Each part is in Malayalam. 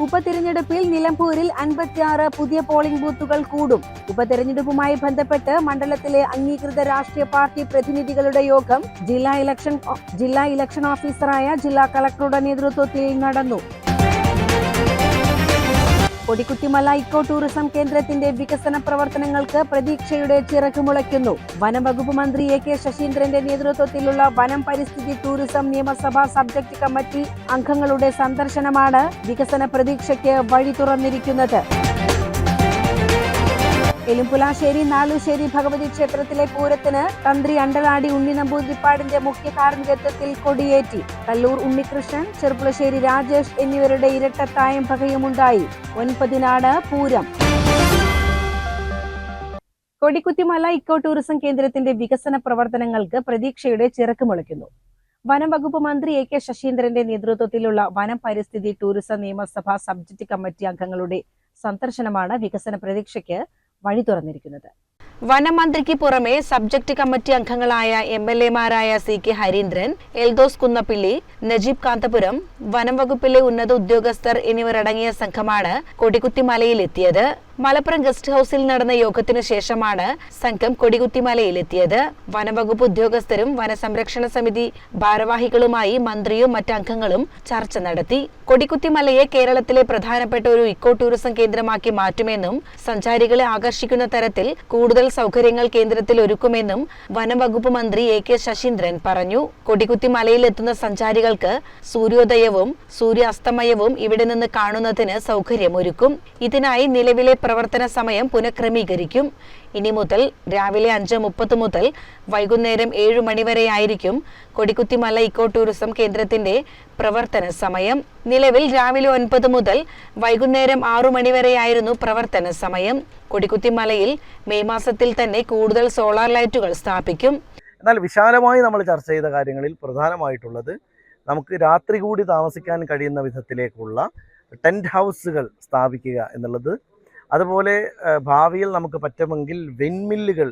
ഉപതിരഞ്ഞെടുപ്പിൽ നിലമ്പൂരിൽ അൻപത്തിയാറ് പുതിയ പോളിംഗ് ബൂത്തുകൾ കൂടും. ഉപതെരഞ്ഞെടുപ്പുമായി ബന്ധപ്പെട്ട് മണ്ഡലത്തിലെ അംഗീകൃത രാഷ്ട്രീയ പാർട്ടി പ്രതിനിധികളുടെ യോഗം ജില്ലാ ഇലക്ഷൻ ജില്ലാ ഇലക്ഷൻ ഓഫീസറായ ജില്ലാ കളക്ടറുടെ നേതൃത്വത്തിൽ നടന്നു. കൊടിക്കുത്തിമല ഇക്കോ ടൂറിസം കേന്ദ്രത്തിന്റെ വികസന പ്രവർത്തനങ്ങൾക്ക് പ്രതീക്ഷയുടെ ചിറകുമുളയ്ക്കുന്നു വനം വകുപ്പ് മന്ത്രി എ കെ ശശീന്ദ്രന്റെ നേതൃത്വത്തിലുള്ള വനം പരിസ്ഥിതി ടൂറിസം നിയമസഭാ സബ്ജക്ട് കമ്മിറ്റി അംഗങ്ങളുടെ സന്ദർശനമാണ് വികസന പ്രതീക്ഷയ്ക്ക് വഴി തുറന്നിരിക്കുന്നത്. എലുമ്പുലാശ്ശേരി നാലുശ്ശേരി ഭഗവതി ക്ഷേത്രത്തിലെ പൂരത്തിന് തന്ത്രി അണ്ടലാടി ഉണ്ണി നമ്പൂതിരിപ്പാടിന്റെ മുഖ്യ കാർമ്മികത്വത്തിൽ കൊടിയേറ്റി. കല്ലൂർ ഉണ്ണികൃഷ്ണൻ ചെറുപ്പുളശ്ശേരി രാജേഷ് എന്നിവരുടെ ഇരട്ടത്തായം പകയുമുണ്ടായി. ഒൻപതിനാണ് പൂരം. കൊടിക്കുത്തിമല ഇക്കോ ടൂറിസം കേന്ദ്രത്തിന്റെ വികസന പ്രവർത്തനങ്ങൾക്ക് പ്രതീക്ഷയുടെ ചിറക്ക് മുളയ്ക്കുന്നു. വനം വകുപ്പ് മന്ത്രി എ കെ ശശീന്ദ്രന്റെ നേതൃത്വത്തിലുള്ള വനം പരിസ്ഥിതി ടൂറിസം നിയമസഭാ സബ്ജക്ട് കമ്മിറ്റി അംഗങ്ങളുടെ സന്ദർശനമാണ് വികസന പ്രതീക്ഷയ്ക്ക് വഴി തുറന്നിരിക്കുന്നത്. വനമന്ത്രിക്ക് പുറമെ സബ്ജക്ട് കമ്മിറ്റി അംഗങ്ങളായ എം എൽ എമാരായ സി കെ ഹരീന്ദ്രൻ എൽദോസ് കുന്നപ്പിള്ളി നജീബ് കാന്തപുരം വനം വകുപ്പിലെ ഉന്നത ഉദ്യോഗസ്ഥർ എന്നിവരടങ്ങിയ സംഘമാണ് കൊടികുത്തിമലയിലെത്തിയത്. മലപ്പുറം ഗസ്റ്റ് ഹൌസിൽ നടന്ന യോഗത്തിനു ശേഷമാണ് സംഘം കൊടികുത്തിമലയിലെത്തിയത്. വനവകുപ്പ് ഉദ്യോഗസ്ഥരും വനസംരക്ഷണ സമിതി ഭാരവാഹികളുമായി മന്ത്രിയും മറ്റംഗങ്ങളും ചർച്ച നടത്തി. കൊടികുത്തിമലയെ കേരളത്തിലെ പ്രധാനപ്പെട്ട ഒരു ഇക്കോ ടൂറിസം കേന്ദ്രമാക്കി മാറ്റുമെന്നും സഞ്ചാരികളെ ആകർഷിക്കുന്ന തരത്തിൽ കൂടുതൽ സൗകര്യങ്ങൾ കേന്ദ്രത്തിൽ ഒരുക്കുമെന്നും വനംവകുപ്പ് മന്ത്രി എ കെ ശശീന്ദ്രൻ പറഞ്ഞു. കൊടിക്കുത്തിമലയിൽ എത്തുന്ന സഞ്ചാരികൾക്ക് സൂര്യോദയവും സൂര്യാസ്തമയവും ഇവിടെ നിന്ന് കാണുന്നതിന് സൗകര്യമൊരുക്കും. ഇതിനായി നിലവിലെ പ്രവർത്തന സമയം പുനഃക്രമീകരിക്കും. ഇനി മുതൽ രാവിലെ അഞ്ച് മുപ്പത് മുതൽ വൈകുന്നേരം ഏഴ് മണിവരെയായിരിക്കും കൊടിക്കുത്തിമല ഇക്കോ ടൂറിസം കേന്ദ്രത്തിന്റെ പ്രവർത്തന സമയം. നിലവിൽ രാവിലെ ഒൻപത് മുതൽ വൈകുന്നേരം ആറു മണിവരെയായിരുന്നു പ്രവർത്തന സമയം. കൊടിക്കുത്തിമലയിൽ മെയ് മാസത്തിൽ തന്നെ കൂടുതൽ സോളാർ ലൈറ്റുകൾ സ്ഥാപിക്കും. എന്നാൽ വിശാലമായി നമ്മൾ ചർച്ച ചെയ്ത കാര്യങ്ങളിൽ പ്രധാനമായിട്ടുള്ളത് നമുക്ക് രാത്രി കൂടി താമസിക്കാൻ കഴിയുന്ന വിധത്തിലേക്കുള്ള ടെന്റ് ഹൗസുകൾ സ്ഥാപിക്കുക എന്നുള്ളത് അതുപോലെ ഭാവിയിൽ നമുക്ക് പറ്റുമെങ്കിൽ വെൻമില്ലുകൾ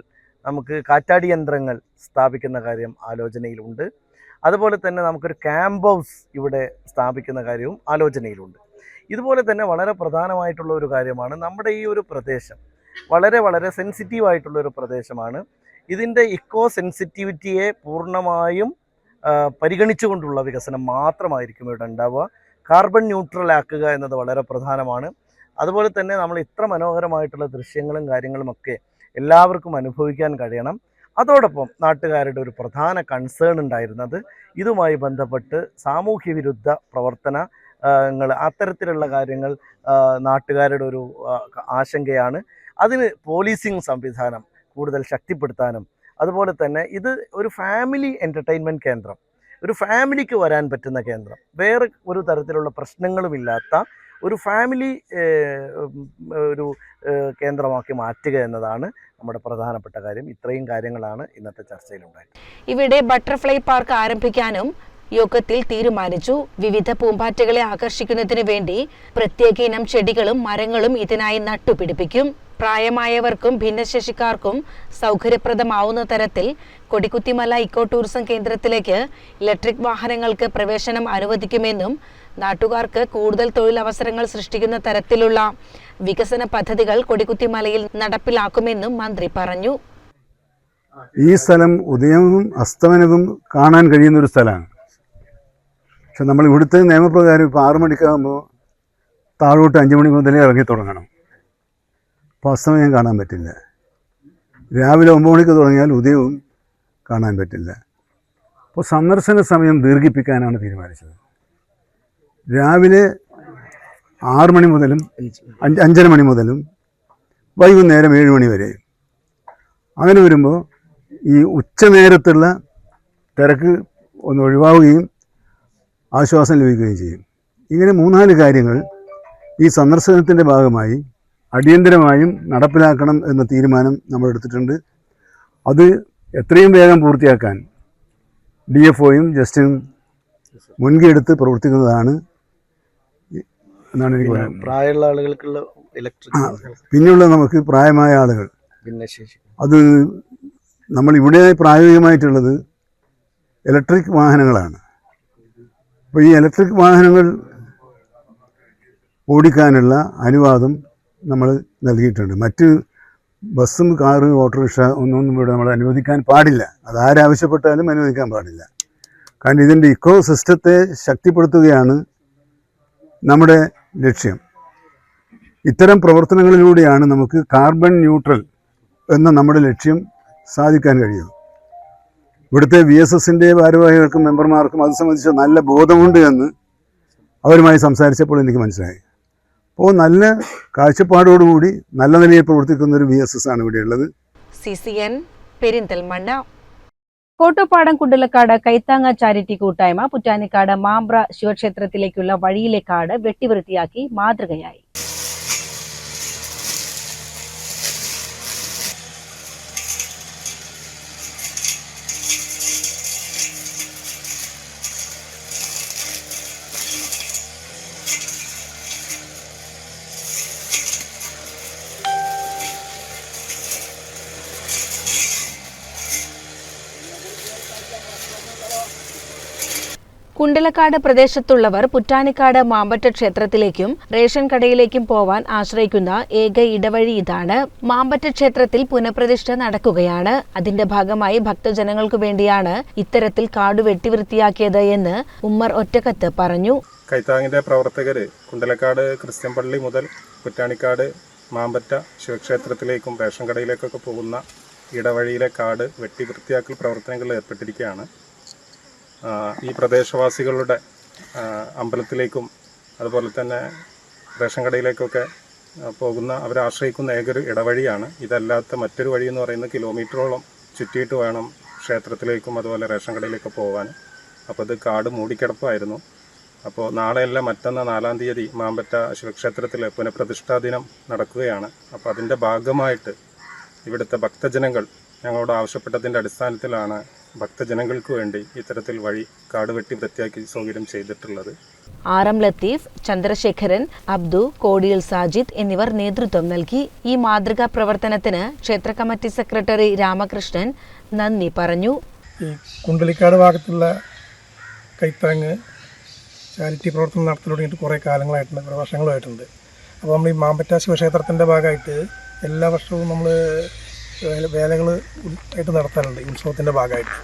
നമുക്ക് കാറ്റാടി യന്ത്രങ്ങൾ സ്ഥാപിക്കുന്ന കാര്യം ആലോചനയിലുണ്ട്. അതുപോലെ തന്നെ നമുക്കൊരു ക്യാമ്പ് ഹൗസ് ഇവിടെ സ്ഥാപിക്കുന്ന കാര്യവും ആലോചനയിലുണ്ട്. ഇതുപോലെ തന്നെ വളരെ പ്രധാനമായിട്ടുള്ള ഒരു കാര്യമാണ് നമ്മുടെ ഈ ഒരു പ്രദേശം. വളരെ വളരെ സെൻസിറ്റീവ് ആയിട്ടുള്ള ഒരു പ്രദേശമാണ്. ഇതിന്റെ ഇക്കോ സെൻസിറ്റിവിറ്റിയെ പൂർണമായും പരിഗണിച്ചുകൊണ്ടുള്ള വികസനം മാത്രമായിരിക്കും ഇവിടെ ഉണ്ടാവുക. കാർബൺ ന്യൂട്രൽ ആക്കുക എന്നത് വളരെ പ്രധാനമാണ്. അതുപോലെ തന്നെ നമ്മൾ ഇത്ര മനോഹരമായിട്ടുള്ള ദൃശ്യങ്ങളും കാര്യങ്ങളും ഒക്കെ എല്ലാവർക്കും അനുഭവിക്കാൻ കഴിയണം. അതോടൊപ്പം നാട്ടുകാരുടെ ഒരു പ്രധാന കൺസേൺ ഉണ്ടായിരുന്നത് ഇതുമായി ബന്ധപ്പെട്ട് സാമൂഹ്യ വിരുദ്ധ പ്രവർത്തന ങ്ങൾ അത്തരത്തിലുള്ള കാര്യങ്ങൾ നാട്ടുകാരുടെ ഒരു ആശങ്കയാണ്. അതിന് പോലീസിങ് സംവിധാനം കൂടുതൽ ശക്തിപ്പെടുത്താനും അതുപോലെ തന്നെ ഇത് ഒരു ഫാമിലി എന്റർടൈൻമെന്റ് കേന്ദ്രം ഒരു ഫാമിലിക്ക് വരാൻ പറ്റുന്ന കേന്ദ്രം വേറെ ഒരു തരത്തിലുള്ള പ്രശ്നങ്ങളുമില്ലാത്ത ഒരു ഫാമിലി ഒരു കേന്ദ്രമാക്കി മാറ്റുക എന്നതാണ് നമ്മുടെ പ്രധാനപ്പെട്ട കാര്യം. ഇത്രയും കാര്യങ്ങളാണ് ഇന്നത്തെ ചർച്ചയിലുണ്ടായത്. ഇവിടെ ബട്ടർഫ്ലൈ പാർക്ക് ആരംഭിക്കാനും യോഗത്തിൽ തീരുമാനിച്ചു. വിവിധ പൂമ്പാറ്റകളെ ആകർഷിക്കുന്നതിന് വേണ്ടി പ്രത്യേക ഇനം ചെടികളും മരങ്ങളും ഇതിനായി നട്ടുപിടിപ്പിക്കും. പ്രായമായവർക്കും ഭിന്നശേഷിക്കാർക്കും സൗകര്യപ്രദമാവുന്ന തരത്തിൽ കൊടിക്കുത്തിമല ഇക്കോ ടൂറിസം കേന്ദ്രത്തിലേക്ക് ഇലക്ട്രിക് വാഹനങ്ങൾക്ക് പ്രവേശനം അനുവദിക്കുമെന്നും നാട്ടുകാർക്ക് കൂടുതൽ തൊഴിലവസരങ്ങൾ സൃഷ്ടിക്കുന്ന തരത്തിലുള്ള വികസന പദ്ധതികൾ കൊടിക്കുത്തിമലയിൽ നടപ്പിലാക്കുമെന്നും മന്ത്രി പറഞ്ഞു. ഈ സ്ഥലം ഉദയവും അസ്തമനവും കാണാൻ കഴിയുന്ന ഒരു സ്ഥലമാണ്. പക്ഷെ നമ്മൾ ഇവിടുത്തെ നിയമപ്രകാരം ഇപ്പോൾ ആറു മണിക്കാകുമ്പോൾ താഴോട്ട് അഞ്ച് മണി മുതലേ ഇറങ്ങി തുടങ്ങണം. അപ്പോൾ അസ്തമയം കാണാൻ പറ്റില്ല. രാവിലെ ഒമ്പത് മണിക്ക് തുടങ്ങിയാൽ ഉദയവും കാണാൻ പറ്റില്ല. അപ്പോൾ സന്ദർശന സമയം ദീർഘിപ്പിക്കാനാണ് തീരുമാനിച്ചത്. രാവിലെ ആറ് മണി മുതലും അഞ്ച് അഞ്ചര മണി മുതലും വൈകുന്നേരം ഏഴ് മണി വരെ. അങ്ങനെ വരുമ്പോൾ ഈ ഉച്ചനേരത്തുള്ള തിരക്ക് ഒന്ന് ഒഴിവാവുകയും ആശ്വാസം ലഭിക്കുകയും ചെയ്യും. ഇങ്ങനെ മൂന്നാൽ കാര്യങ്ങൾ ഈ സന്ദർശനത്തിന്റെ ഭാഗമായി അടിയന്തരമായും നടപ്പിലാക്കണം എന്ന തീരുമാനം നമ്മൾ എടുത്തിട്ടുണ്ട് അത് എത്രയും വേഗം പൂർത്തിയാക്കാൻ ഡി എഫ് ഒയും ജസ്റ്റിനും മുൻകൈ എടുത്ത് പ്രവർത്തിക്കുന്നതാണ് എന്നാണ് എനിക്ക് പറയുന്നത് പ്രായമുള്ള ആളുകൾക്കുള്ള ഇലക്ട്രിക് പിന്നെയുള്ള നമുക്ക് പ്രായമായ ആളുകൾ. ഭിന്നശേഷി അത് നമ്മൾ ഇവിടെ പ്രായോഗികമായിട്ടുള്ളത് ഇലക്ട്രിക് വാഹനങ്ങളാണ്. അപ്പോൾ ഈ ഇലക്ട്രിക് വാഹനങ്ങൾ ഓടിക്കാനുള്ള അനുവാദം നമ്മൾ നൽകിയിട്ടുണ്ട്. മറ്റ് ബസ്സും കാറ് ഓട്ടോറിക്ഷ ഒന്നും ഇവിടെ നമ്മൾ അനുവദിക്കാൻ പാടില്ല. അത് ആരാവശ്യപ്പെട്ടാലും അനുവദിക്കാൻ പാടില്ല. കാരണം ഇതിന്റെ ഇക്കോ സിസ്റ്റത്തെ ശക്തിപ്പെടുത്തുകയാണ് നമ്മുടെ ലക്ഷ്യം. ഇത്തരം പ്രവർത്തനങ്ങളിലൂടെയാണ് നമുക്ക് കാർബൺ ന്യൂട്രൽ എന്ന നമ്മുടെ ലക്ഷ്യം സാധിക്കാൻ കഴിയുന്നത്. ഇവിടുത്തെ വി എസ് എസിന്റെ ഭാരവാഹികൾക്കും മെമ്പർമാർക്കും അത് സംബന്ധിച്ച് നല്ല ബോധമുണ്ട് എന്ന് അവരുമായി സംസാരിച്ചപ്പോൾ എനിക്ക് മനസ്സിലായി. അപ്പോൾ നല്ല കാഴ്ചപ്പാടോടുകൂടി നല്ല നിലയിൽ പ്രവർത്തിക്കുന്ന ഒരു വി എസ് എസ് ആണ് ഇവിടെയുള്ളത്. C C N Perinthalmanna Kottappadam Kundalakkad Kaithanga charity കൂട്ടായ്മ പുറ്റാനിക്കാട് മാമ്പ്ര ശിവക്ഷേത്രത്തിലേക്കുള്ള വഴിയിലെ കാട് വെട്ടിവൃത്തിയാക്കി മാതൃകയായി. കുണ്ടലക്കാട് പ്രദേശത്തുള്ളവർ പുറ്റാനിക്കാട് മാമ്പറ്റ ക്ഷേത്രത്തിലേക്കും റേഷൻ കടയിലേക്കും പോവാൻ ആശ്രയിക്കുന്ന ഏക ഇടവഴി ഇതാണ്. മാമ്പറ്റ ക്ഷേത്രത്തിൽ പുനഃപ്രതിഷ്ഠ നടക്കുകയാണ്. അതിന്റെ ഭാഗമായി ഭക്തജനങ്ങൾക്കു വേണ്ടിയാണ് ഇത്തരത്തിൽ കാട് വെട്ടിവൃത്തിയാക്കിയത് എന്ന് ഉമ്മർ ഒറ്റക്കത്ത് പറഞ്ഞു. കൈത്താങ്ങിന്റെ പ്രവർത്തകർ കുണ്ടലക്കാട് ക്രിസ്ത്യൻ പള്ളി മുതൽ പുറ്റാണിക്കാട് മാമ്പറ്റ ശിവക്ഷേത്രത്തിലേക്കും റേഷൻ കടയിലേക്കൊക്കെ പോകുന്ന ഇടവഴിയിലെ കാട് വെട്ടി വൃത്തിയാക്കൽ പ്രവർത്തനങ്ങളിൽ ഏർപ്പെട്ടിരിക്കുകയാണ്. ഈ പ്രദേശവാസികളുടെ അമ്പലത്തിലേക്കും അതുപോലെ തന്നെ റേഷൻ കടയിലേക്കൊക്കെ പോകുന്ന അവരെ ആശ്രയിക്കുന്ന ഏകൊരു ഇടവഴിയാണ്. ഇതല്ലാത്ത മറ്റൊരു വഴി എന്ന് പറയുന്നത് കിലോമീറ്ററോളം ചുറ്റിയിട്ട് വേണം ക്ഷേത്രത്തിലേക്കും അതുപോലെ റേഷൻ കടയിലേക്കും പോകാൻ. അപ്പോൾ ഇത് കാട് മൂടിക്കിടപ്പായിരുന്നു. അപ്പോൾ നാളെയല്ല മറ്റന്ന നാലാം തീയതി മാമ്പറ്റ ശിവക്ഷേത്രത്തിൽ പുനഃപ്രതിഷ്ഠാ ദിനം നടക്കുകയാണ്. അപ്പോൾ അതിന്റെ ഭാഗമായിട്ട് ഇവിടുത്തെ ഭക്തജനങ്ങൾ ഞങ്ങളോട് ആവശ്യപ്പെട്ടതിന്റെ അടിസ്ഥാനത്തിലാണ് ഭക്തജനങ്ങൾക്ക് വേണ്ടി ഇത്തരത്തിൽ വഴി കാട് വെട്ടി വൃത്തിയാക്കി സൗകര്യം ചെയ്തിട്ടുള്ളത്. ആർ എം ലത്തീഫ് ചന്ദ്രശേഖരൻ അബ്ദു കോടിയൽ സാജിദ് എന്നിവർ നേതൃത്വം നൽകി. ഈ മാതൃകാ പ്രവർത്തനത്തിന് ക്ഷേത്ര കമ്മിറ്റി സെക്രട്ടറി രാമകൃഷ്ണൻ നന്ദി പറഞ്ഞു. ഈ കുണ്ടലിക്കാട് ഭാഗത്തുള്ള കൈത്താങ് ചാരിറ്റി പ്രവർത്തനം നടത്തി തുടങ്ങിയിട്ട് കുറേ കാലങ്ങളായിട്ടുണ്ട് കുറേ വർഷങ്ങളായിട്ടുണ്ട്. അപ്പോൾ നമ്മൾ ഈ മാമ്പറ്റ ശിവക്ഷേത്രത്തിന്റെ ഭാഗമായിട്ട് എല്ലാ വർഷവും നമ്മൾ വേലകൾ ആയിട്ട് നടത്താറുണ്ട്. ഉത്സവത്തിന്റെ ഭാഗമായിട്ട്.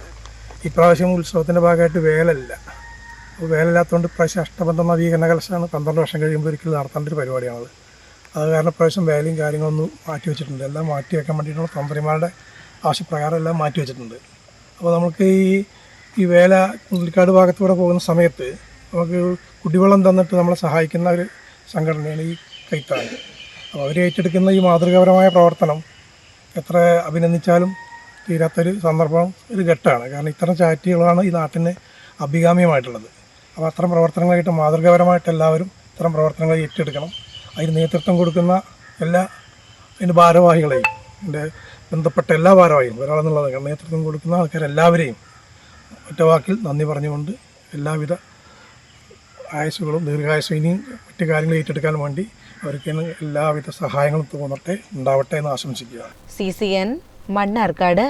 ഇപ്രാവശ്യം ഉത്സവത്തിന്റെ ഭാഗമായിട്ട് വേലല്ല. അപ്പോൾ വേലയില്ലാത്തതുകൊണ്ട് ഇപ്രാവശ്യം അഷ്ടബന്ധം നവീകരണ കലശമാണ് പന്ത്രണ്ട് വർഷം കഴിയുമ്പോൾ ഒരിക്കലും നടത്തേണ്ട ഒരു പരിപാടിയാണത്. അത് കാരണം ഇപ്രാവശ്യം വേലയും കാര്യങ്ങളൊന്നും മാറ്റി വെച്ചിട്ടുണ്ട്. എല്ലാം മാറ്റി വെക്കാൻ വേണ്ടിയിട്ടുള്ള തന്ത്രിമാരുടെ ആവശ്യപ്രകാരം എല്ലാം മാറ്റി വെച്ചിട്ടുണ്ട്. അപ്പോൾ നമുക്ക് ഈ ഈ വേല കുണ്ടിക്കാട് ഭാഗത്തൂടെ പോകുന്ന സമയത്ത് നമുക്ക് കുടിവെള്ളം തന്നിട്ട് നമ്മളെ സഹായിക്കുന്ന ഒരു സംഘടനയാണ് ഈ കൈത്താൻ അപ്പോൾ അവർ ഏറ്റെടുക്കുന്ന ഈ മാതൃകാപരമായ പ്രവർത്തനം എത്ര അഭിനന്ദിച്ചാലും തീരാത്തൊരു സന്ദർഭം ഒരു ഘട്ടമാണ്. കാരണം ഇത്തരം ചാരിറ്റികളാണ് ഈ നാട്ടിന് അഭികാമ്യമായിട്ടുള്ളത്. അപ്പോൾ അത്തരം പ്രവർത്തനങ്ങളായിട്ട് മാതൃകാപരമായിട്ട് എല്ലാവരും ഇത്തരം പ്രവർത്തനങ്ങൾ ഏറ്റെടുക്കണം. അതിന് നേതൃത്വം കൊടുക്കുന്ന എല്ലാ അതിന്റെ ഭാരവാഹികളെയും എന്റെ ബന്ധപ്പെട്ട എല്ലാ ഭാരവാഹികളും ഒരാളെന്നുള്ളത് നേതൃത്വം കൊടുക്കുന്ന ആൾക്കാരെല്ലാവരെയും ഒറ്റ വാക്കിൽ നന്ദി പറഞ്ഞുകൊണ്ട് എല്ലാവിധ ആയുസുകളും ദീർഘായുസ് ഇനിയും മറ്റു കാര്യങ്ങൾ ഏറ്റെടുക്കാൻ വേണ്ടി അവർക്ക് എല്ലാവിധ സഹായങ്ങളും തോന്നട്ടെ ഉണ്ടാവട്ടെ എന്ന് ആശംസിക്കുക. C C N Mannarkkad.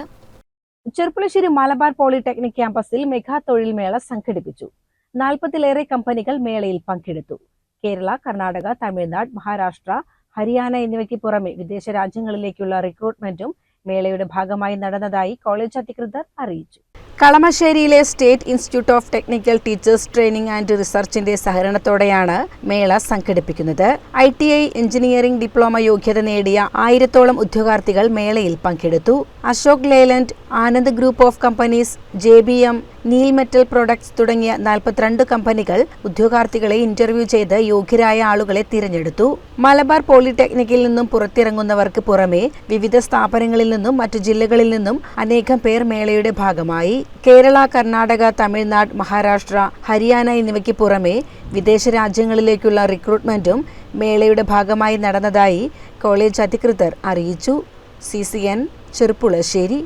Cherpulassery Malabar polytechnic ക്യാമ്പസിൽ മെഗാ തൊഴിൽ മേള സംഘടിപ്പിച്ചു. നാൽപ്പതിലേറെ കമ്പനികൾ മേളയിൽ പങ്കെടുത്തു. കേരള കർണാടക തമിഴ്നാട് മഹാരാഷ്ട്ര ഹരിയാന എന്നിവയ്ക്ക് പുറമെ വിദേശ രാജ്യങ്ങളിലേക്കുള്ള റിക്രൂട്ട്മെന്റും മേളയുടെ ഭാഗമായി നടന്നതായി കോളേജ് അധികൃതർ അറിയിച്ചു. കളമശ്ശേരിയിലെ state institute of technical teachers training and റിസർച്ചിന്റെ സഹകരണത്തോടെയാണ് മേള സംഘടിപ്പിക്കുന്നത്. I T I engineering diploma യോഗ്യത നേടിയ ആയിരത്തോളം ഉദ്യോഗാർത്ഥികൾ മേളയിൽ പങ്കെടുത്തു. Ashok Leyland Anand group of companies J B M Neel metal products തുടങ്ങിയ നാൽപ്പത്തിരണ്ട് കമ്പനികൾ ഉദ്യോഗാർത്ഥികളെ ഇന്റർവ്യൂ ചെയ്ത് യോഗ്യരായ ആളുകളെ തിരഞ്ഞെടുത്തു. മലബാർ പോളിടെക്നിക്കിൽ നിന്നും പുറത്തിറങ്ങുന്നവർക്ക് പുറമെ വിവിധ സ്ഥാപനങ്ങളിൽ നിന്നും മറ്റു ജില്ലകളിൽ നിന്നും അനേകം പേർ മേളയുടെ ഭാഗമായി. കേരള കർണാടക തമിഴ്നാട് മഹാരാഷ്ട്ര ഹരിയാന എന്നിവയ്ക്ക് പുറമെ വിദേശ രാജ്യങ്ങളിലേക്കുള്ള റിക്രൂട്ട്മെന്റും മേളയുടെ ഭാഗമായി നടന്നതായി കോളേജ് അധികൃതർ അറിയിച്ചു. സി സി എൻ ചെറുപ്പുളശ്ശേരി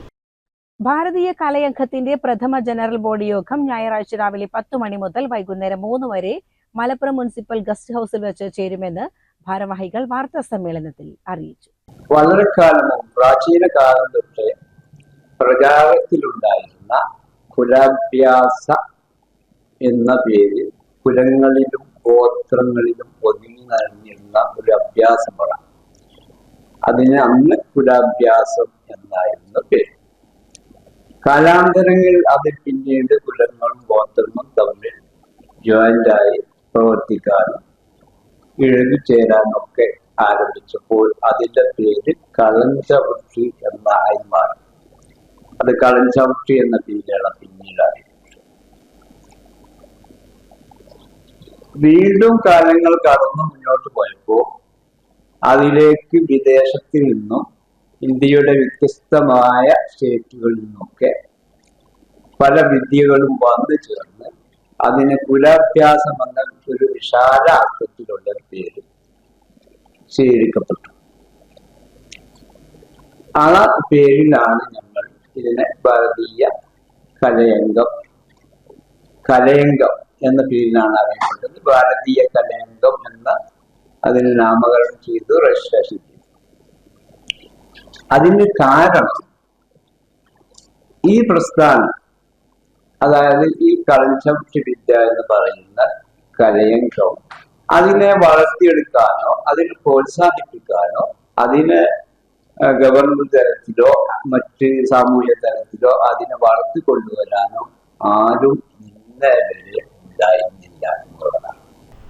ഭാരതീയ കലയംഘത്തിന്റെ പ്രഥമ ജനറൽ ബോഡി യോഗം ഞായറാഴ്ച രാവിലെ പത്ത് മണി മുതൽ വൈകുന്നേരം മൂന്ന് വരെ മലപ്പുറം മുനിസിപ്പൽ ഗസ്റ്റ് ഹൌസിൽ വെച്ച് ചേരുമെന്ന് ഭാരവാഹികൾ വാർത്താ സമ്മേളനത്തിൽ അറിയിച്ചു. വളരെ കാലം പ്രാചീന കാലം തൊട്ട് പ്രചാരത്തിലുണ്ടായിരുന്ന കുലാഭ്യാസ എന്ന പേരിൽ കുലങ്ങളിലും ഗോത്രങ്ങളിലും ഒതുങ്ങി നിറഞ്ഞിരുന്ന ഒരു അഭ്യാസമാണ് അതിന് അന്ന് കുലാഭ്യാസം എന്നായിരുന്നു പേര്. കാലാന്തരങ്ങളിൽ അത് പിന്നീട് കുലങ്ങളും ഗോത്രങ്ങളും തമ്മിൽ ജോയിന്റായി പ്രവർത്തിക്കാനും ഇഴകിച്ചേരാനൊക്കെ ആരംഭിച്ചപ്പോൾ അതിന്റെ പേര് കളഞ്ചവൃത്തി എന്നായി മാറി. അത് കളഞ്ചവൃത്തി എന്ന പേരാണ് പിന്നീടായി. വീണ്ടും കാലങ്ങൾ കടന്നു മുന്നോട്ട് പോയപ്പോൾ അതിലേക്ക് വിദേശത്തിൽ നിന്നും ഇന്ത്യയുടെ വ്യത്യസ്തമായ സ്റ്റേറ്റുകളിൽ നിന്നൊക്കെ പല വിദ്യകളും വന്നു ചേർന്ന് അതിന് കുലാഭ്യാസം എന്ന ഒരു വിശാല അർത്ഥത്തിലുള്ള പേര് സ്വീകരിക്കപ്പെട്ടു. ആ പേരിലാണ് ഞങ്ങൾ ഇതിനെ ഭാരതീയ കലയംഗം കലയംഗം എന്ന പേരിലാണ് അറിയപ്പെടുന്നത്. ഭാരതീയ കലയംഗം എന്ന അതിന് നാമകരണം ചെയ്തു രജിസ്ട്രേഷൻ അതിന് കാരണം ഈ പ്രസ്ഥാനം അതായത് ഈ കളഞ്ചംഷി വിദ്യ എന്ന് പറയുന്ന കലയംഗം അതിനെ വളർത്തിയെടുക്കാനോ അതിനെ പ്രോത്സാഹിപ്പിക്കാനോ അതിനെ ഗവൺമെന്റ് തലത്തിലോ മറ്റ് സാമൂഹ്യ തലത്തിലോ അതിനെ വളർത്തിക്കൊണ്ടുവരാനോ ആരും ഇന്നലെ ഉണ്ടായിരുന്നില്ല എന്നുള്ളതാണ്.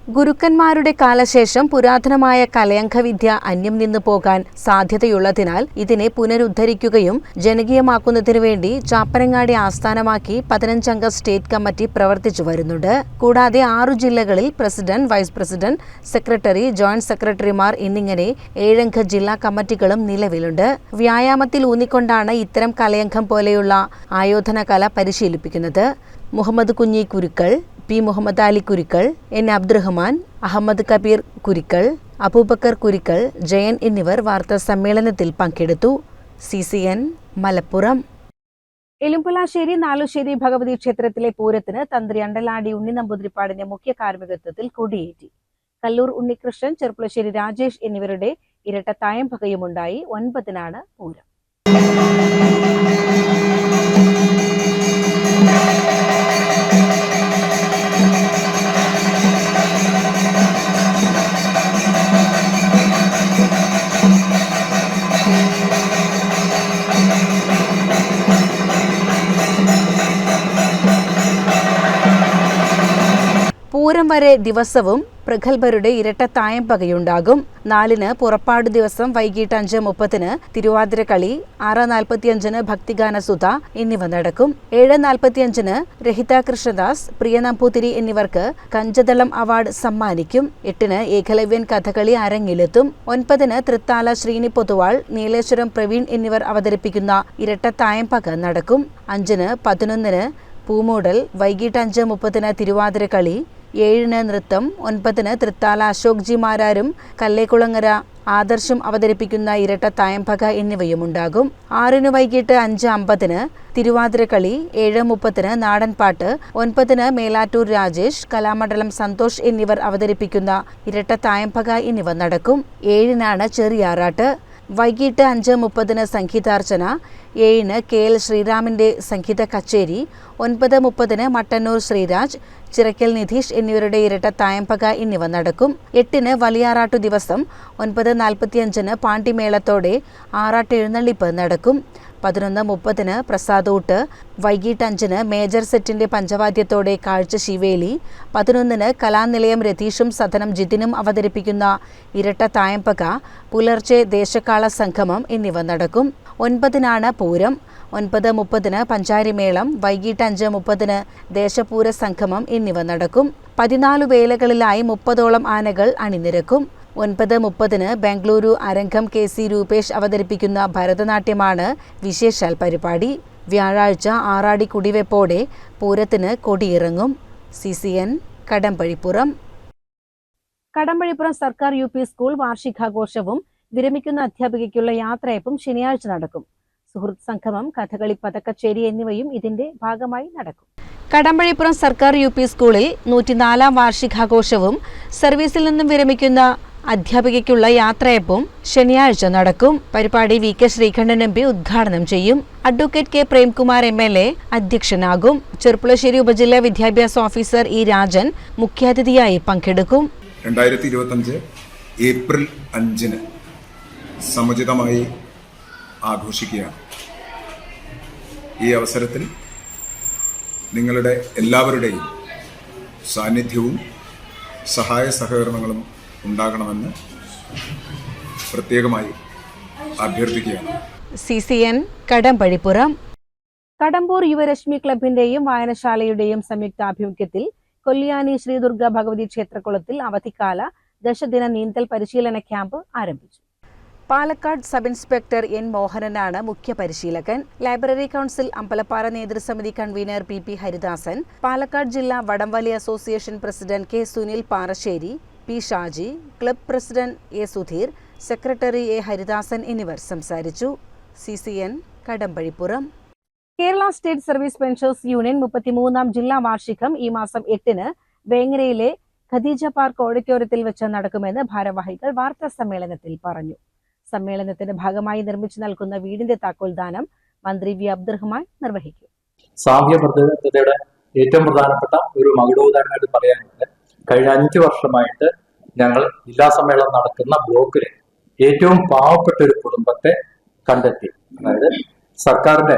ഗുരുക്കന്മാരുടെ കാലശേഷം പുരാതനമായ കലയങ്കവിദ്യ അന്യം നിന്നു പോകാൻ സാധ്യതയുള്ളതിനാൽ ഇതിനെ പുനരുദ്ധരിക്കുകയും ജനകീയമാക്കുന്നതിനു വേണ്ടി ചാപ്പനങ്ങാടി ആസ്ഥാനമാക്കി പതിനഞ്ചംഗ സ്റ്റേറ്റ് കമ്മിറ്റി പ്രവർത്തിച്ചു വരുന്നുണ്ട്. കൂടാതെ ആറു ജില്ലകളിൽ president vice president secretary joint സെക്രട്ടറിമാർ എന്നിങ്ങനെ ഏഴംഗ ജില്ലാ കമ്മിറ്റികളും നിലവിലുണ്ട്. വ്യായാമത്തിൽ ഊന്നിക്കൊണ്ടാണ് ഇത്തരം കലയംഘം പോലെയുള്ള ആയോധന കല പരിശീലിപ്പിക്കുന്നത്. മുഹമ്മദ് കുഞ്ഞി കുരുക്കൾ പി. മുഹമ്മദ് അലി കുരിക്കൾ എൻ. അബ്ദുറഹ്മാൻ അഹമ്മദ് കബീർ കുരിക്കൾ അബൂബക്കർ കുരിക്കൾ ജയൻ എന്നിവർ വാർത്താ സമ്മേളനത്തിൽ പങ്കെടുത്തു. C C N Malappuram. Elumbulassery Nalussery Bhagavathi ക്ഷേത്രത്തിലെ പൂരത്തിന് തന്ത്രി അണ്ടലാടി ഉണ്ണി നമ്പൂതിരിപ്പാടിന്റെ മുഖ്യ കാർമ്മികത്വത്തിൽ കൊടിയേറ്റി. കല്ലൂർ ഉണ്ണികൃഷ്ണൻ ചെറുപ്പുളശ്ശേരി രാജേഷ് എന്നിവരുടെ ഇരട്ടത്തായം പകയുമുണ്ടായി. ഒൻപതിനാണ് പൂരം. വരെ ദിവസവും പ്രഗത്ഭരുടെ ഇരട്ടത്തായം പകയുണ്ടാകും. നാലിന് പുറപ്പാട് ദിവസം വൈകിട്ട് അഞ്ച് മുപ്പതിന് തിരുവാതിരക്കളി ആറ് നാൽപ്പത്തിയഞ്ചിന് ഭക്തിഗാന സുധ എന്നിവ നടക്കും. ഏഴ് നാൽപ്പത്തിയഞ്ചിന് രഹിത കൃഷ്ണദാസ് പ്രിയ നമ്പൂതിരി എന്നിവർക്ക് കഞ്ചതളം അവാർഡ് സമ്മാനിക്കും. എട്ടിന് ഏകലവ്യൻ കഥകളി അരങ്ങിലെത്തും. ഒൻപതിന് തൃത്താല ശ്രീനി പൊതുവാൾ നീലേശ്വരം പ്രവീൺ എന്നിവർ അവതരിപ്പിക്കുന്ന ഇരട്ടത്തായം പക നടക്കും. അഞ്ചിന് പതിനൊന്നിന് പൂമൂടൽ വൈകിട്ട് അഞ്ച് മുപ്പതിന് തിരുവാതിരക്കളി ഏഴിന് നൃത്തം ഒൻപതിന് തൃത്താല അശോക് ജി മാരാരും കല്ലേക്കുളങ്ങര ആദർശം അവതരിപ്പിക്കുന്ന ഇരട്ട തായമ്പക എന്നിവയുമുണ്ടാകും. ആറിന് വൈകിട്ട് അഞ്ച് അമ്പതിന് തിരുവാതിരക്കളി ഏഴ് മുപ്പതിന് നാടൻപാട്ട് ഒൻപതിന് മേലാറ്റൂർ രാജേഷ് കലാമണ്ഡലം സന്തോഷ് എന്നിവർ അവതരിപ്പിക്കുന്ന ഇരട്ട തായമ്പക എന്നിവ നടക്കും. ഏഴിനാണ് ചെറിയാറാട്ട്. വൈകിട്ട് അഞ്ച് മുപ്പതിന് സംഗീതാർച്ചന ഏഴിന് കെ എൽ ശ്രീറാമിന്റെ സംഗീത കച്ചേരി ഒൻപത് മുപ്പതിന് മട്ടന്നൂർ ശ്രീരാജ് ചിറക്കൽ നിധീഷ് എന്നിവരുടെ ഇരട്ട തായമ്പക എന്നിവ നടക്കും. എട്ടിന് വലിയാറാട്ടു ദിവസം ഒൻപത് നാൽപ്പത്തിയഞ്ചിന് പാണ്ടിമേളത്തോടെ ആറാട്ട് എഴുന്നള്ളിപ്പ് നടക്കും. പതിനൊന്ന് മുപ്പതിന് പ്രസാദൂട്ട് വൈകിട്ട് അഞ്ചിന് മേജർ സെറ്റിന്റെ പഞ്ചവാദ്യത്തോടെ കാഴ്ച ശിവേലി പതിനൊന്നിന് കലാനിലയം രതീഷും സദനം ജിതിനും അവതരിപ്പിക്കുന്ന ഇരട്ട തായമ്പക പുലർച്ചെ ദേശക്കാള സംഗമം എന്നിവ നടക്കും. ഒൻപതിനാണ് പൂരം ഒൻപത് മുപ്പതിന് പഞ്ചാരിമേളം വൈകിട്ട് അഞ്ച് മുപ്പതിന് ദേശപൂര സംഗമം എന്നിവ നടക്കും. പതിനാല് വേലകളിലായി മുപ്പതോളം ആനകൾ അണിനിരക്കും. ഒൻപത് മുപ്പതിന് ബംഗളൂരു അരംഗം കെ സി രൂപേഷ് അവതരിപ്പിക്കുന്ന ഭരതനാട്യമാണ് വിശേഷാൽ പരിപാടി. വ്യാഴാഴ്ച ആറാടി കുടിവെപ്പോടെ പൂരത്തിന് കൊടിയിറങ്ങും. C C N Kadambazhipuram. Kadambazhipuram സർക്കാർ യു പി സ്കൂൾ വാർഷികാഘോഷവും വിരമിക്കുന്ന അധ്യാപികയ്ക്കുള്ള യാത്രയപ്പും ശനിയാഴ്ച നടക്കും. സുഹൃത്ത് സംഗമം കഥകളി പതക്കച്ചേരി എന്നിവയും ഇതിന്റെ ഭാഗമായി നടക്കും. കടമ്പഴിപ്പുറം സർക്കാർ യു പി സ്കൂളിൽ നൂറ്റിനാലാം വാർഷികാഘോഷവും സർവീസിൽ നിന്നും വിരമിക്കുന്ന അധ്യാപികയ്ക്കുള്ള യാത്രയപ്പും ശനിയാഴ്ച നടക്കും. പരിപാടി V K Sreekandan M P ഉദ്ഘാടനം ചെയ്യും. Advocate K Premkumar M L A അധ്യക്ഷനാകും. Cherpulassery ഉപജില്ലാ വിദ്യാഭ്യാസ ഓഫീസർ ഇ രാജൻ മുഖ്യാതിഥിയായി പങ്കെടുക്കും. രണ്ടായിരത്തി ഇരുപത്തഞ്ച് ഏപ്രിൽ അഞ്ചിന് സമുചിതമായി ആഘോഷിക്കുകയാണ്. ഈ അവസരത്തിൽ നിങ്ങളുടെ എല്ലാവരുടെയും സാന്നിധ്യവും സഹായ സഹകരണങ്ങളും ഉണ്ടാകണമെന്ന് പ്രത്യേകമായി അഭ്യർത്ഥിക്കുകയാണ്. C C N Kadampazhipuram. Kadampur Yuvarashmi ക്ലബിന്റെയും വായനശാലയുടെയും സംയുക്താഭിമുഖ്യത്തിൽ കൊല്ലിയാനി ശ്രീ ദുർഗ ഭഗവതി ക്ഷേത്രകുളത്തിൽ അവധിക്കാല ദശദിന നീന്തൽ പരിശീലന ക്യാമ്പ് ആരംഭിച്ചു. പാലക്കാട് സബ് ഇൻസ്പെക്ടർ എൻ മോഹനനാണ് മുഖ്യ പരിശീലകൻ. Library council Ambalappara നേതൃസമിതി convener P P Haridasan. Palakkad ജില്ലാ വടംവലി association president K Sunil Parassery P Shaji club president A Sudheer secretary A Haridasan എന്നിവർ സംസാരിച്ചു. C C N Kadambazhipuram. Kerala state service pensioners union മുപ്പത്തിമൂന്നാം ജില്ലാ വാർഷികം ഈ മാസം എട്ടിന് വേങ്ങരയിലെ ഖദീജ പാർക്ക് ഓഡിറ്റോറിയത്തിൽ വെച്ച് നടക്കുമെന്ന് ഭാരവാഹികൾ വാർത്താ സമ്മേളനത്തിൽ പറഞ്ഞു. സമ്മേളനത്തിന്റെ ഭാഗമായി നിർമ്മിച്ചു നൽകുന്ന വീടിന്റെ താക്കോൽ ദാനം മന്ത്രി വി അബ്ദുറഹ്മാൻ നിർവഹിക്കും. സാമൂഹ്യ പ്രതിബദ്ധതയുടെ ഏറ്റവും പ്രധാനപ്പെട്ട ഒരു മകുടോദാഹരണമായിട്ട് പറയാനുണ്ട് കഴിഞ്ഞ അഞ്ചു വർഷമായിട്ട് ഞങ്ങൾ ജില്ലാ സമ്മേളനം നടക്കുന്ന ബ്ലോക്കിലെ ഏറ്റവും പാവപ്പെട്ട ഒരു കുടുംബത്തെ കണ്ടെത്തി. അതായത് സർക്കാരിന്റെ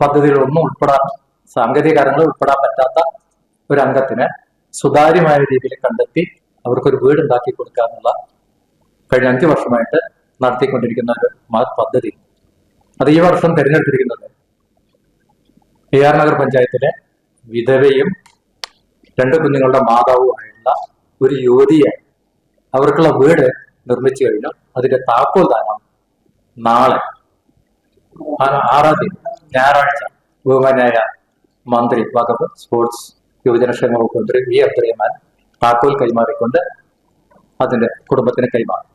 പദ്ധതികളൊന്നും ഉൾപ്പെടാൻ സാങ്കേതിക കാര്യങ്ങൾ ഉൾപ്പെടാൻ പറ്റാത്ത ഒരു അംഗത്തിന് സുതാര്യമായ രീതിയിൽ കണ്ടെത്തി അവർക്കൊരു വീട് ഉണ്ടാക്കി കൊടുക്കാനുള്ള കഴിഞ്ഞ അഞ്ചു വർഷമായിട്ട് നടത്തിക്കൊണ്ടിരിക്കുന്ന ഒരു പദ്ധതി. അത് ഈ വർഷം തിരഞ്ഞെടുത്തിരിക്കുന്നത് പി ആർ നഗർ പഞ്ചായത്തിലെ വിധവയും രണ്ട് കുഞ്ഞുങ്ങളുടെ മാതാവുമായുള്ള ഒരു യുവതിയെ അവർക്കുള്ള വീട് നിർമ്മിച്ചു കഴിഞ്ഞു. അതിന്റെ താക്കോൽ ദാനം നാളെ ആറാം തീയതി ഞായറാഴ്ച ബഹുമാനായ മന്ത്രി വകുപ്പ് സ്പോർട്സ് യുവജനക്ഷേമ വകുപ്പ് മന്ത്രി വി അബ്ദുറഹ്മാൻ താക്കോൽ കൈമാറിക്കൊണ്ട് അതിന്റെ കുടുംബത്തിന് കൈമാറി.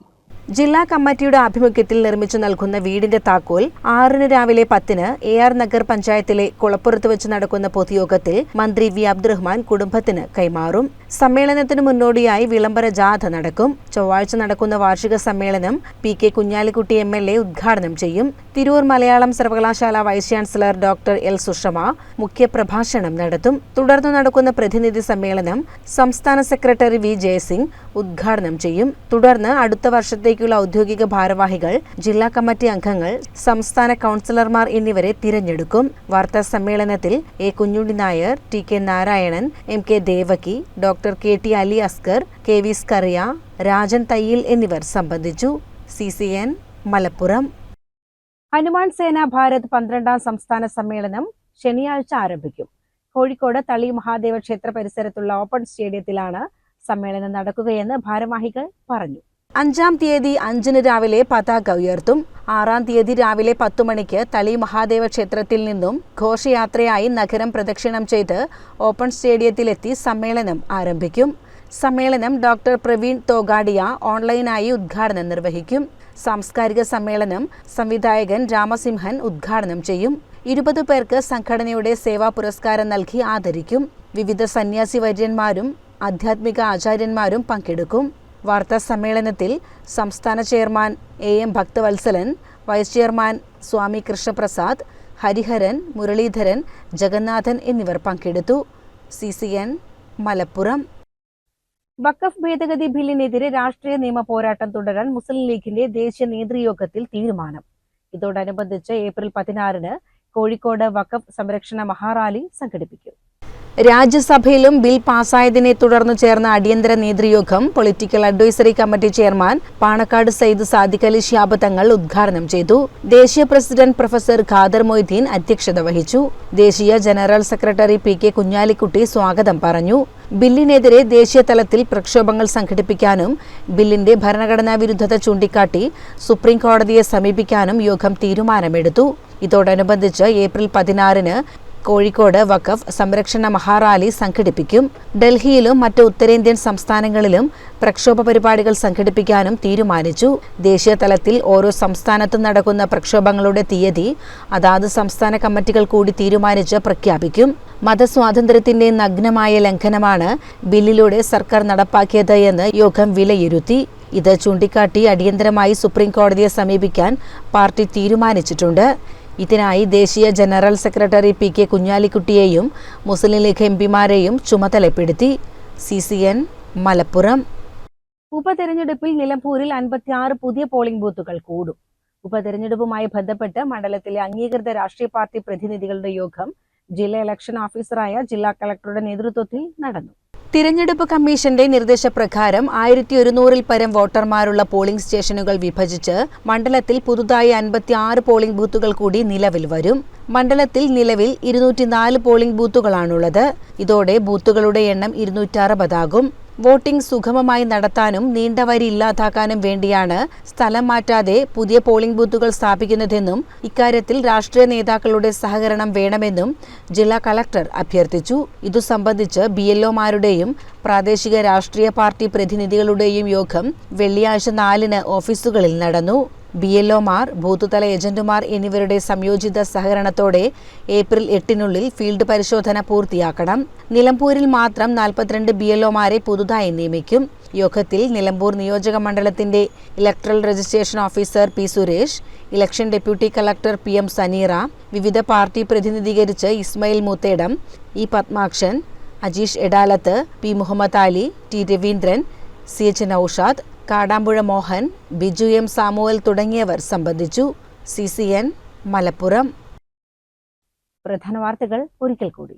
ജില്ലാ കമ്മിറ്റിയുടെ ആഭിമുഖ്യത്തിൽ നിർമ്മിച്ചു നൽകുന്ന വീടിന്റെ താക്കോൽ ആറിന് രാവിലെ പത്തിന് എ ആർ നഗർ പഞ്ചായത്തിലെ കുളപ്പുറത്ത് വെച്ച് നടക്കുന്ന പൊതുയോഗത്തിൽ മന്ത്രി വി അബ്ദുറഹ്മാൻ കുടുംബത്തിന് കൈമാറും. സമ്മേളനത്തിന് മുന്നോടിയായി വിളംബര ജാഥ നടക്കും. ചൊവ്വാഴ്ച നടക്കുന്ന വാർഷിക സമ്മേളനം P K Kunhalikutty M L A ഉദ്ഘാടനം ചെയ്യും. തിരൂർ മലയാളം സർവകലാശാല vice chancellor doctor L Sushama മുഖ്യപ്രഭാഷണം നടത്തും. തുടർന്ന് നടക്കുന്ന പ്രതിനിധി സമ്മേളനം സംസ്ഥാന സെക്രട്ടറി വി ജയസിംഗ് ഉദ്ഘാടനം ചെയ്യും. തുടർന്ന് അടുത്ത വർഷത്തേക്കുള്ള ഔദ്യോഗിക ഭാരവാഹികൾ ജില്ലാ കമ്മിറ്റി അംഗങ്ങൾ സംസ്ഥാന കൗൺസിലർമാർ എന്നിവരെ തിരഞ്ഞെടുക്കും. വാർത്താ സമ്മേളനത്തിൽ A Kunhunni Nair T K Narayanan M K Devaki doctor K T Ali Askar K V Scaria Rajan Thayyil എന്നിവർ സംബന്ധിച്ചു. C C N Malappuram. Hanuman Sena Bharat പന്ത്രണ്ടാം സംസ്ഥാന സമ്മേളനം ശനിയാഴ്ച ആരംഭിക്കും. കോഴിക്കോട് തളി മഹാദേവ ക്ഷേത്ര പരിസരത്തുള്ള ഓപ്പൺ സ്റ്റേഡിയത്തിലാണ് സമ്മേളനം നടക്കുകയെന്ന് ഭാരവാഹികൾ പറഞ്ഞു. അഞ്ചാം തീയതി അഞ്ചിന് രാവിലെ പതാക ഉയർത്തും. ആറാം തീയതി രാവിലെ പത്തു മണിക്ക് തളി മഹാദേവ ക്ഷേത്രത്തിൽ നിന്നും ഘോഷയാത്രയായി നഗരം പ്രദക്ഷിണം ചെയ്ത് ഓപ്പൺ സ്റ്റേഡിയത്തിലെത്തി സമ്മേളനം ആരംഭിക്കും. സമ്മേളനം ഡോക്ടർ പ്രവീൺ തോഗാഡിയ ഓൺലൈനായി ഉദ്ഘാടനം നിർവഹിക്കും. സാംസ്കാരിക സമ്മേളനം സംവിധായകൻ രാമസിംഹൻ ഉദ്ഘാടനം ചെയ്യും. ഇരുപത് പേർക്ക് സംഘടനയുടെ സേവാ പുരസ്കാരം നൽകി ആദരിക്കും. വിവിധ സന്യാസി വര്യന്മാരും ആധ്യാത്മിക ആചാര്യന്മാരും പങ്കെടുക്കും. വാർത്താ സമ്മേളനത്തിൽ സംസ്ഥാന chairman A M Bhakthavalsalan vice chairman Swami Krishnaprasad Hariharan Muraleedharan Jagannathan എന്നിവർ പങ്കെടുത്തു. C C N Malappuram. Waqf ഭേദഗതി ബില്ലിനെതിരെ രാഷ്ട്രീയ നിയമ പോരാട്ടം തുടരാൻ മുസ്ലിം ലീഗിന്റെ ദേശീയ നേതൃയോഗത്തിൽ തീരുമാനം. ഇതോടനുബന്ധിച്ച് ഏപ്രിൽ പതിനാറിന് കോഴിക്കോട് വക്കഫ് സംരക്ഷണ മഹാറാലി സംഘടിപ്പിക്കും. രാജ്യസഭയിലും ബിൽ പാസായതിനെ തുടർന്ന് ചേർന്ന അടിയന്തര നേതൃയോഗം political advisory committee chairman Panakkad Sayyid Sadiq Ali Shihab Thangal ഉദ്ഘാടനം ചെയ്തു. ദേശീയ പ്രസിഡന്റ് പ്രൊഫസർ ഖാദർ മൊയ്തീൻ അധ്യക്ഷത വഹിച്ചു. ദേശീയ general secretary P K Kunhalikutty സ്വാഗതം പറഞ്ഞു. ബില്ലിനെതിരെ ദേശീയ തലത്തിൽ പ്രക്ഷോഭങ്ങൾ സംഘടിപ്പിക്കാനും ബില്ലിന്റെ ഭരണഘടനാ വിരുദ്ധത ചൂണ്ടിക്കാട്ടി സുപ്രീം കോടതിയെ സമീപിക്കാനും യോഗം തീരുമാനമെടുത്തു. ഇതോടനുബന്ധിച്ച് ഏപ്രിൽ പതിനാറിന് കോഴിക്കോട് വഖഫ് സംരക്ഷണ മഹാറാലി സംഘടിപ്പിക്കും. ഡൽഹിയിലും മറ്റ് ഉത്തരേന്ത്യൻ സംസ്ഥാനങ്ങളിലും പ്രക്ഷോഭ പരിപാടികൾ സംഘടിപ്പിക്കാനും തീരുമാനിച്ചു. ദേശീയ തലത്തിൽ ഓരോ സംസ്ഥാനത്തും നടക്കുന്ന പ്രക്ഷോഭങ്ങളുടെ തീയതി അതാത് സംസ്ഥാന കമ്മിറ്റികൾ കൂടി തീരുമാനിച്ച് പ്രഖ്യാപിക്കും. മതസ്വാതന്ത്ര്യത്തിന്റെ നഗ്നമായ ലംഘനമാണ് ബില്ലിലൂടെ സർക്കാർ നടപ്പാക്കിയത് എന്ന് യോഗം വിലയിരുത്തി. ഇത് ചൂണ്ടിക്കാട്ടി അടിയന്തരമായി സുപ്രീം കോടതിയെ സമീപിക്കാൻ പാർട്ടി തീരുമാനിച്ചിട്ടുണ്ട്. ഇതിനായി ദേശീയ ജനറൽ സെക്രട്ടറി പി കെ കുഞ്ഞാലിക്കുട്ടിയെയും മുസ്ലിം ലീഗ് എംപിമാരെയും ചുമതലപ്പെടുത്തി. C C N Malappuram. ഉപതെരഞ്ഞെടുപ്പിൽ നിലമ്പൂരിൽ അൻപത്തിയാറ് പുതിയ പോളിംഗ് ബൂത്തുകൾ കൂടും. ഉപതെരഞ്ഞെടുപ്പുമായി ബന്ധപ്പെട്ട് മണ്ഡലത്തിലെ അംഗീകൃത രാഷ്ട്രീയ പാർട്ടി പ്രതിനിധികളുടെ യോഗം ജില്ലാ ഇലക്ഷൻ ഓഫീസറായ ജില്ലാ കളക്ടറുടെ നേതൃത്വത്തിൽ നടന്നു. തിരഞ്ഞെടുപ്പ് കമ്മീഷന്റെ നിർദ്ദേശപ്രകാരം ആയിരത്തി ഒരുന്നൂറിൽ പരം വോട്ടർമാരുള്ള പോളിംഗ് സ്റ്റേഷനുകൾ വിഭജിച്ച് മണ്ഡലത്തിൽ പുതുതായി അൻപത്തി ആറ് പോളിംഗ് ബൂത്തുകൾ കൂടി നിലവിൽ വരും. മണ്ഡലത്തിൽ നിലവിൽ ഇരുന്നൂറ്റിനാല് പോളിംഗ് ബൂത്തുകളാണുള്ളത്. ഇതോടെ ബൂത്തുകളുടെ എണ്ണം ഇരുന്നൂറ്റി അറുപതാകും വോട്ടിംഗ് സുഗമമായി നടത്താനും നീണ്ട വരി ഇല്ലാതാക്കാനും വേണ്ടിയാണ് സ്ഥലം മാറ്റാതെ പുതിയ പോളിംഗ് ബൂത്തുകൾ സ്ഥാപിക്കുന്നതെന്നും ഇക്കാര്യത്തിൽ രാഷ്ട്രീയ നേതാക്കളുടെ സഹകരണം വേണമെന്നും ജില്ലാ കളക്ടർ അഭ്യർത്ഥിച്ചു. ഇതു സംബന്ധിച്ച് ബി എൽഒമാരുടെയും പ്രാദേശിക രാഷ്ട്രീയ പാർട്ടി പ്രതിനിധികളുടെയും യോഗം വെള്ളിയാഴ്ച നാലിന് ഓഫീസുകളിൽ നടന്നു. ബി എൽ ഒമാർ ബൂത്തുതല ഏജന്റുമാർ എന്നിവരുടെ സംയോജിത സഹകരണത്തോടെ ഏപ്രിൽ എട്ടിനുള്ളിൽ ഫീൽഡ് പരിശോധന പൂർത്തിയാക്കണം. നിലമ്പൂരിൽ മാത്രം നാൽപ്പത്തിരണ്ട് ബി എൽ ഒമാരെ പുതുതായി നിയമിക്കും. യോഗത്തിൽ നിലമ്പൂർ നിയോജക മണ്ഡലത്തിന്റെ electoral registration officer P Suresh election deputy collector P M Saneera വിവിധ പാർട്ടി പ്രതിനിധീകരിച്ച് Ismail Moothedam E Padmakshan Ajeesh Edalath P Muhammad Ali T Raveendran C H Noushad Kadampuzha Mohan Biju M Samuel തുടങ്ങിയവർ സംബന്ധിച്ചു. C C N Malappuram. പ്രധാന വാർത്തകൾ ഒരിക്കൽ കൂടി.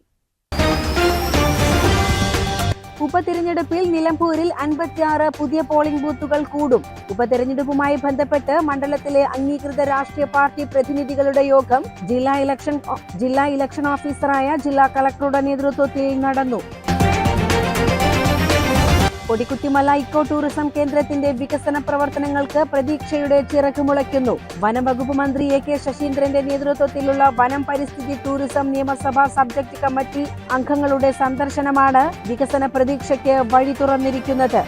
ഉപതിരഞ്ഞെടുപ്പിൽ നിലമ്പൂരിൽ അൻപത്തിയാറ് പുതിയ പോളിംഗ് ബൂത്തുകൾ കൂടും. ഉപതെരഞ്ഞെടുപ്പുമായി ബന്ധപ്പെട്ട് മണ്ഡലത്തിലെ അംഗീകൃത രാഷ്ട്രീയ പാർട്ടി പ്രതിനിധികളുടെ യോഗം ജില്ലാ ഇലക്ഷൻ ജില്ലാ ഇലക്ഷൻ ഓഫീസറായ ജില്ലാ കളക്ടറുടെ നേതൃത്വത്തിൽ നടന്നു. കൊടിക്കുത്തിമല ഇക്കോ ടൂറിസം കേന്ദ്രത്തിന്റെ വികസന പ്രവർത്തനങ്ങൾക്ക് പ്രതീക്ഷയുടെ ചിറക്കുമുളയ്ക്കുന്നു വനം വകുപ്പ് മന്ത്രി എ കെ ശശീന്ദ്രന്റെ നേതൃത്വത്തിലുള്ള വനം പരിസ്ഥിതി ടൂറിസം നിയമസഭാ സബ്ജക്ട് കമ്മിറ്റി അംഗങ്ങളുടെ സന്ദർശനമാണ് വികസന പ്രതീക്ഷയ്ക്ക് വഴി തുറന്നിരിക്കുന്നത്.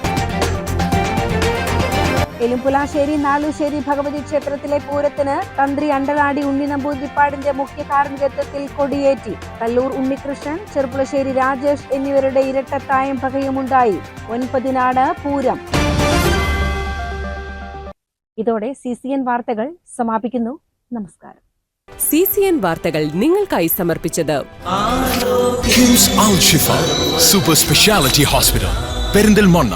എലുമ്പുലാശ്ശേരി നാലുശ്ശേരി ഭഗവതി ക്ഷേത്രത്തിലെ പൂരത്തിന് തന്ത്രി അണ്ടലാടി ഉണ്ണി നമ്പൂതിരിപ്പാടിന്റെ മുഖ്യ കാർമ്മികത്വത്തിൽ കൊടിയേറ്റി. കല്ലൂർ ഉണ്ണികൃഷ്ണൻ ചെറുപ്പുളശ്ശേരി രാജേഷ് എന്നിവരുടെ ഇരട്ടത്തായം പകയുമുണ്ടായി. ഒൻപതിനാണ് പൂരം. ഇതോടെ സി സി എൻ വാർത്തകൾ സമാപിക്കുന്നു. നമസ്കാരം. സി സി എൻ വാർത്തകൾ നിങ്ങൾക്കായി സമർപ്പിച്ചത് സൂപ്പർ സ്പെഷ്യാലിറ്റി ഹോസ്പിറ്റൽ പെരിന്തൽമണ്ണ